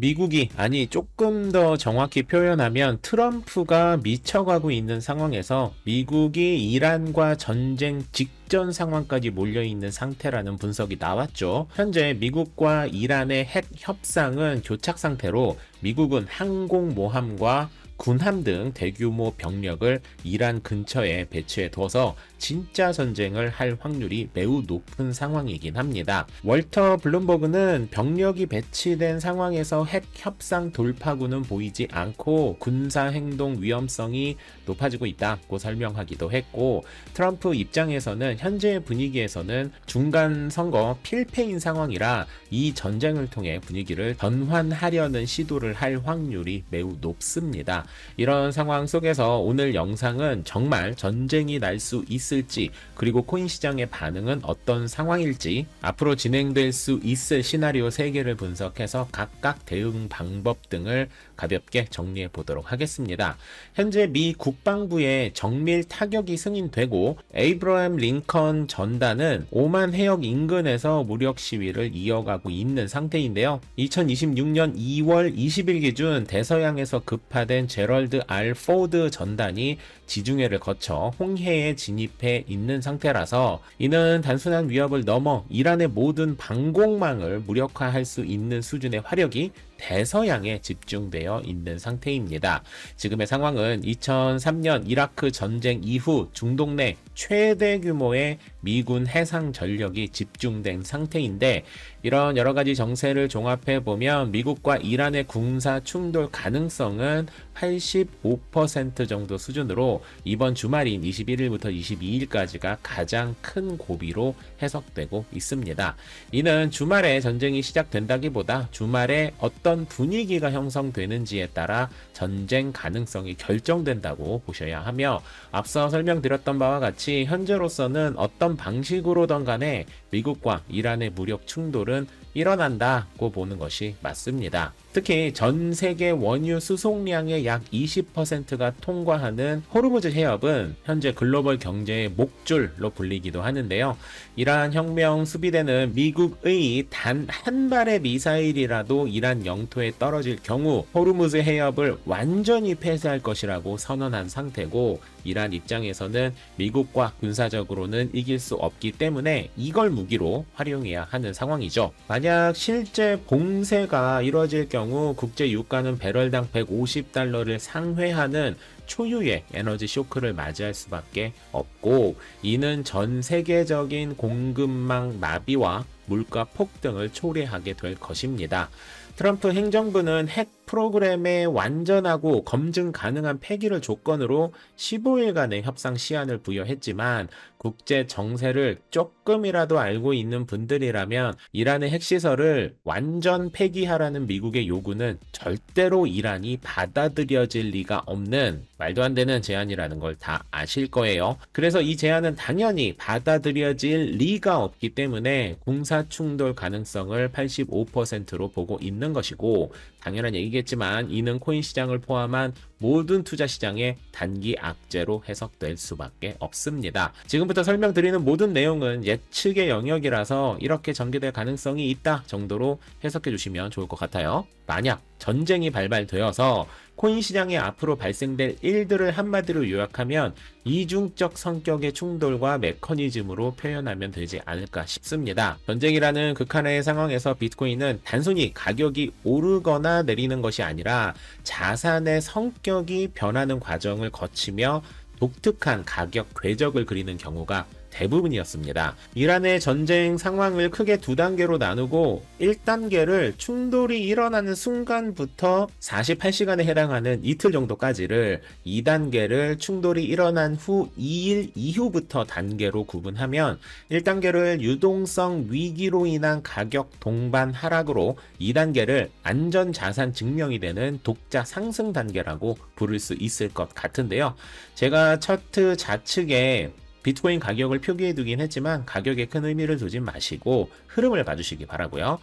미국이 아니 조금 더 정확히 표현하면 트럼프가 미쳐가고 있는 상황에서 미국이 이란과 전쟁 직전 상황까지 몰려 있는 상태라는 분석이 나왔죠. 현재 미국과 이란의 핵 협상은 교착 상태로 미국은 항공모함과 군함 등 대규모 병력을 이란 근처에 배치해 둬서 진짜 전쟁을 할 확률이 매우 높은 상황이긴 합니다. 월터 블룸버그는 병력이 배치된 상황에서 핵 협상 돌파구는 보이지 않고 군사 행동 위험성이 높아지고 있다고 설명하기도 했고 트럼프 입장에서는 현재 분위기에서는 중간 선거 필패인 상황이라 이 전쟁을 통해 분위기를 전환하려는 시도를 할 확률이 매우 높습니다. 이런 상황 속에서 오늘 영상은 정말 전쟁이 날 수 있을지 그리고 코인 시장의 반응은 어떤 상황일지 앞으로 진행될 수 있을 시나리오 3개를 분석해서 각각 대응 방법 등을 가볍게 정리해 보도록 하겠습니다. 현재 미 국방부의 정밀 타격이 승인되고 에이브러햄 링컨 전단은 오만 해역 인근에서 무력 시위를 이어가고 있는 상태인데요. 2026년 2월 20일 기준 대서양에서 급파된 제럴드 알 포드 전단이 지중해를 거쳐 홍해에 진입해 있는 상태라서 이는 단순한 위협을 넘어 이란의 모든 방공망을 무력화할 수 있는 수준의 화력이 대서양에 집중되어 있는 상태입니다. 지금의 상황은 2003년 이라크 전쟁 이후 중동 내 최대 규모의 미군 해상 전력이 집중된 상태인데 이런 여러 가지 정세를 종합해 보면 미국과 이란의 군사 충돌 가능성은 85% 정도 수준으로 이번 주말인 21일부터 22일까지가 가장 큰 고비로 해석되고 있습니다. 이는 주말에 전쟁이 시작된다기보다 주말에 어떤 분위기가 형성되는지에 따라 전쟁 가능성이 결정된다고 보셔야 하며 앞서 설명드렸던 바와 같이 현재로서는 어떤 방식으로든 간에 미국과 이란의 무력 충돌은 일어난다고 보는 것이 맞습니다. 특히 전 세계 원유 수송량의 약 20%가 통과하는 호르무즈 해협은 현재 글로벌 경제의 목줄로 불리기도 하는데요. 이러한 혁명 수비대는 미국의 단 한 발의 미사일이라도 이란 영토에 떨어질 경우 호르무즈 해협을 완전히 폐쇄할 것이라고 선언한 상태고 이란 입장에서는 미국과 군사적으로는 이길 수 없기 때문에 이걸 무기로 활용해야 하는 상황이죠. 만약 실제 봉쇄가 이뤄질 경우 국제 유가는 배럴당 150달러를 상회하는 초유의 에너지 쇼크를 맞이할 수밖에 없고 이는 전 세계적인 공급망 마비와 물가 폭등을 초래하게 될 것입니다. 트럼프 행정부는 핵 프로그램의 완전하고 검증 가능한 폐기를 조건으로 15일간의 협상 시한을 부여했지만 국제 정세를 조금이라도 알고 있는 분들이라면 이란의 핵시설을 완전 폐기하라는 미국의 요구는 절대로 이란이 받아들여질 리가 없는 말도 안 되는 제안이라는 걸 다 아실 거예요. 그래서 이 제안은 당연히 받아들여질 리가 없기 때문에 군사 충돌 가능성을 85%로 보고 있는 것이고 당연한 얘기겠 지만 이는 코인 시장을 포함한 모든 투자 시장의 단기 악재로 해석될 수밖에 없습니다. 지금부터 설명드리는 모든 내용은 예측의 영역이라서 이렇게 전개될 가능성이 있다 정도로 해석해 주시면 좋을 것 같아요. 만약 전쟁이 발발되어서 코인 시장에 앞으로 발생될 일들을 한마디로 요약하면 이중적 성격의 충돌과 메커니즘으로 표현하면 되지 않을까 싶습니다. 전쟁이라는 극한의 상황에서 비트코인은 단순히 가격이 오르거나 내리는 것이 아니라 자산의 성격이 변하는 과정을 거치며 독특한 가격 궤적을 그리는 경우가 대부분이었습니다. 이란의 전쟁 상황을 크게 두 단계로 나누고 1단계를 충돌이 일어나는 순간부터 48시간에 해당하는 이틀 정도까지를 2단계를 충돌이 일어난 후 2일 이후부터 단계로 구분하면 1단계를 유동성 위기로 인한 가격 동반 하락으로 2단계를 안전 자산 증명이 되는 독자 상승 단계라고 부를 수 있을 것 같은데요. 제가 차트 좌측에 비트코인 가격을 표기해 두긴 했지만 가격에 큰 의미를 두진 마시고 흐름을 봐주시기 바라고요.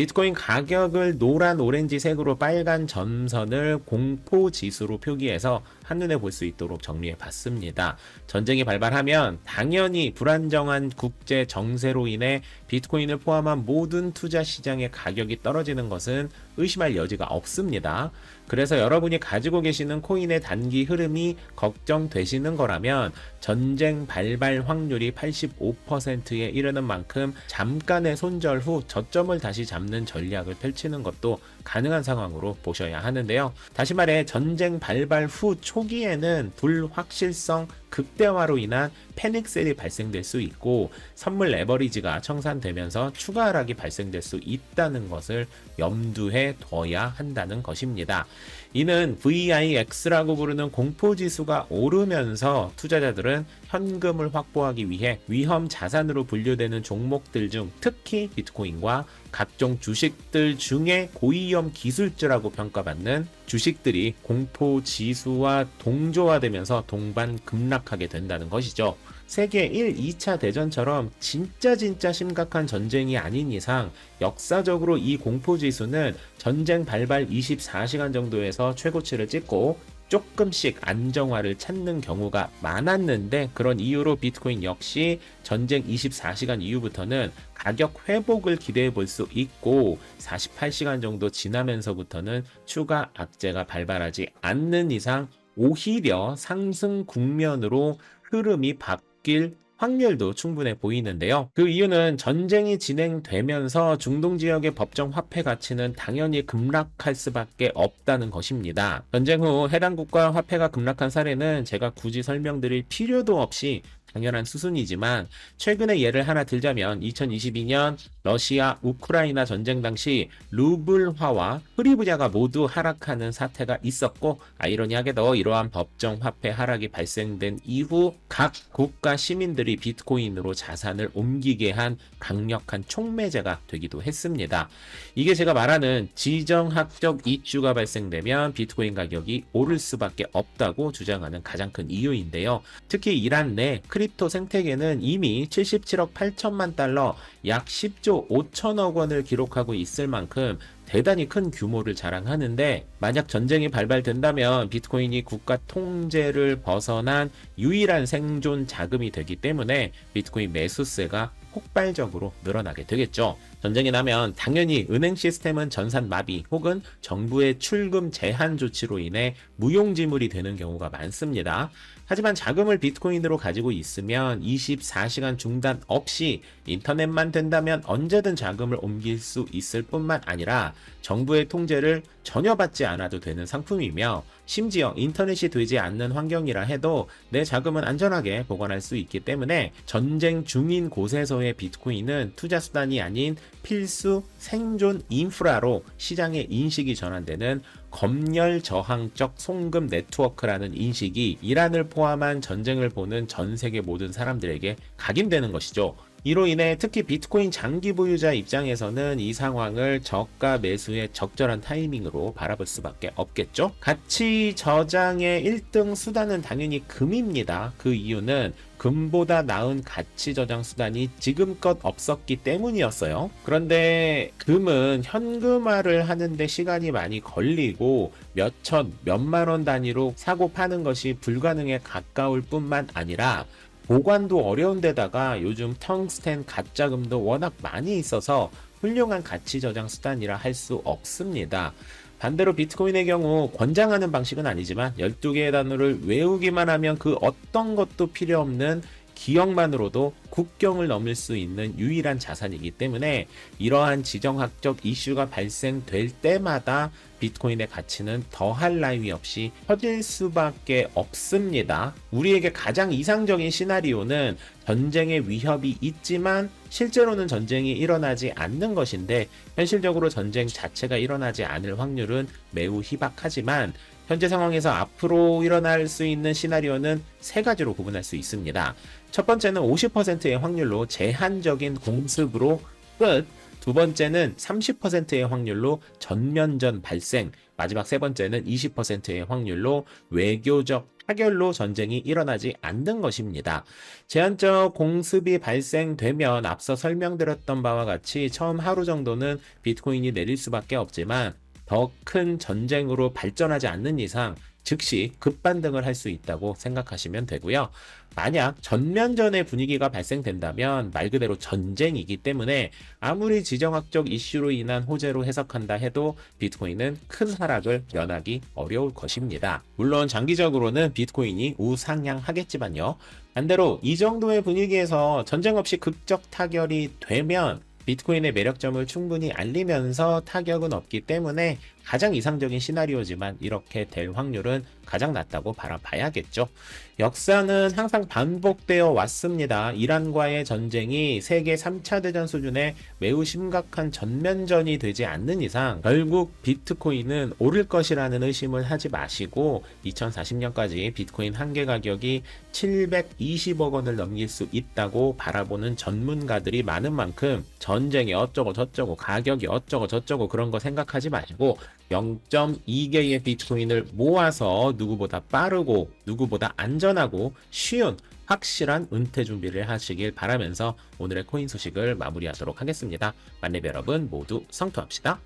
비트코인 가격을 노란 오렌지색으로 빨간 점선을 공포 지수로 표기해서 한눈에 볼 수 있도록 정리해 봤습니다. 전쟁이 발발하면 당연히 불안정한 국제 정세로 인해 비트코인을 포함한 모든 투자 시장의 가격이 떨어지는 것은 의심할 여지가 없습니다. 그래서 여러분이 가지고 계시는 코인의 단기 흐름이 걱정되시는 거라면 전쟁 발발 확률이 85%에 이르는 만큼 잠깐의 손절 후 저점을 다시 잡는 전략을 펼치는 것도 가능한 상황으로 보셔야 하는데요. 다시 말해 전쟁 발발 후 초기에는 불확실성 극대화로 인한 패닉셀이 발생될 수 있고 선물 레버리지가 청산되면서 추가 하락이 발생될 수 있다는 것을 염두에 둬야 한다는 것입니다. 이는 VIX라고 부르는 공포지수가 오르면서 투자자들은 현금을 확보하기 위해 위험 자산으로 분류되는 종목들 중 특히 비트코인과 각종 주식들 중에 고위험 기술주라고 평가받는 주식들이 공포 지수와 동조화되면서 동반 급락하게 된다는 것이죠. 세계 1, 2차 대전처럼 진짜 진짜 심각한 전쟁이 아닌 이상 역사적으로 이 공포 지수는 전쟁 발발 24시간 정도에서 최고치를 찍고 조금씩 안정화를 찾는 경우가 많았는데 그런 이유로 비트코인 역시 전쟁 24시간 이후부터는 가격 회복을 기대해 볼 수 있고 48시간 정도 지나면서부터는 추가 악재가 발발하지 않는 이상 오히려 상승 국면으로 흐름이 바뀔 확률도 충분해 보이는데요. 그 이유는 전쟁이 진행되면서 중동 지역의 법정 화폐 가치는 당연히 급락할 수밖에 없다는 것입니다. 전쟁 후 해당 국가 화폐가 급락한 사례는 제가 굳이 설명드릴 필요도 없이 당연한 수순이지만 최근의 예를 하나 들자면 2022년 러시아 우크라이나 전쟁 당시 루블화와 흐리부자가 모두 하락하는 사태가 있었고 아이러니하게도 이러한 법정 화폐 하락이 발생된 이후 각 국가 시민들이 비트코인으로 자산을 옮기게 한 강력한 촉매제가 되기도 했습니다. 이게 제가 말하는 지정학적 이슈가 발생되면 비트코인 가격이 오를 수밖에 없다고 주장하는 가장 큰 이유인데요. 특히 이란 내 크립토 생태계는 이미 77억 8천만 달러, 약 10조 5천억 원을 기록하고 있을 만큼 대단히 큰 규모를 자랑하는데 만약 전쟁이 발발된다면 비트코인이 국가 통제를 벗어난 유일한 생존 자금이 되기 때문에 비트코인 매수세가 폭발적으로 늘어나게 되겠죠. 전쟁이 나면 당연히 은행 시스템은 전산 마비 혹은 정부의 출금 제한 조치로 인해 무용지물이 되는 경우가 많습니다. 하지만 자금을 비트코인으로 가지고 있으면 24시간 중단 없이 인터넷만 된다면 언제든 자금을 옮길 수 있을 뿐만 아니라 정부의 통제를 전혀 받지 않아도 되는 상품이며 심지어 인터넷이 되지 않는 환경이라 해도 내 자금은 안전하게 보관할 수 있기 때문에 전쟁 중인 곳에서의 비트코인은 투자 수단이 아닌 필수 생존 인프라로 시장의 인식이 전환되는 검열 저항적 송금 네트워크라는 인식이 이란을 포함한 전쟁을 보는 전 세계 모든 사람들에게 각인되는 것이죠. 이로 인해 특히 비트코인 장기 보유자 입장에서는 이 상황을 저가 매수의 적절한 타이밍으로 바라볼 수밖에 없겠죠. 가치 저장의 1등 수단은 당연히 금입니다. 그 이유는 금보다 나은 가치 저장 수단이 지금껏 없었기 때문이었어요. 그런데 금은 현금화를 하는데 시간이 많이 걸리고 몇천, 몇만 원 단위로 사고 파는 것이 불가능에 가까울 뿐만 아니라 보관도 어려운 데다가 요즘 텅스텐 가짜금도 워낙 많이 있어서 훌륭한 가치 저장 수단이라 할 수 없습니다. 반대로 비트코인의 경우 권장하는 방식은 아니지만 12개의 단어를 외우기만 하면 그 어떤 것도 필요 없는 기억만으로도 국경을 넘을 수 있는 유일한 자산이기 때문에 이러한 지정학적 이슈가 발생될 때마다 비트코인의 가치는 더할 나위 없이 커질 수밖에 없습니다. 우리에게 가장 이상적인 시나리오는 전쟁의 위협이 있지만 실제로는 전쟁이 일어나지 않는 것인데 현실적으로 전쟁 자체가 일어나지 않을 확률은 매우 희박하지만 현재 상황에서 앞으로 일어날 수 있는 시나리오는 세 가지로 구분할 수 있습니다. 첫 번째는 50%의 확률로 제한적인 공습으로 끝, 두 번째는 30%의 확률로 전면전 발생, 마지막 세 번째는 20%의 확률로 외교적 타결로 전쟁이 일어나지 않는 것입니다. 제한적 공습이 발생되면 앞서 설명드렸던 바와 같이 처음 하루 정도는 비트코인이 내릴 수밖에 없지만 더 큰 전쟁으로 발전하지 않는 이상 즉시 급반등을 할 수 있다고 생각하시면 되고요. 만약 전면전의 분위기가 발생된다면 말 그대로 전쟁이기 때문에 아무리 지정학적 이슈로 인한 호재로 해석한다 해도 비트코인은 큰 하락을 면하기 어려울 것입니다. 물론 장기적으로는 비트코인이 우상향하겠지만요. 반대로 이 정도의 분위기에서 전쟁 없이 극적 타결이 되면 비트코인의 매력점을 충분히 알리면서 타격은 없기 때문에 가장 이상적인 시나리오지만 이렇게 될 확률은 가장 낮다고 바라봐야겠죠. 역사는 항상 반복되어 왔습니다. 이란과의 전쟁이 세계 3차 대전 수준의 매우 심각한 전면전이 되지 않는 이상 결국 비트코인은 오를 것이라는 의심을 하지 마시고 2040년까지 비트코인 한 개 가격이 720억 원을 넘길 수 있다고 바라보는 전문가들이 많은 만큼 전쟁이 어쩌고 저쩌고 가격이 어쩌고 저쩌고 그런 거 생각하지 마시고 0.2개의 비트코인을 모아서 누구보다 빠르고 누구보다 안전하고 쉬운 확실한 은퇴 준비를 하시길 바라면서 오늘의 코인 소식을 마무리하도록 하겠습니다. 만렙 여러분 모두 성투합시다.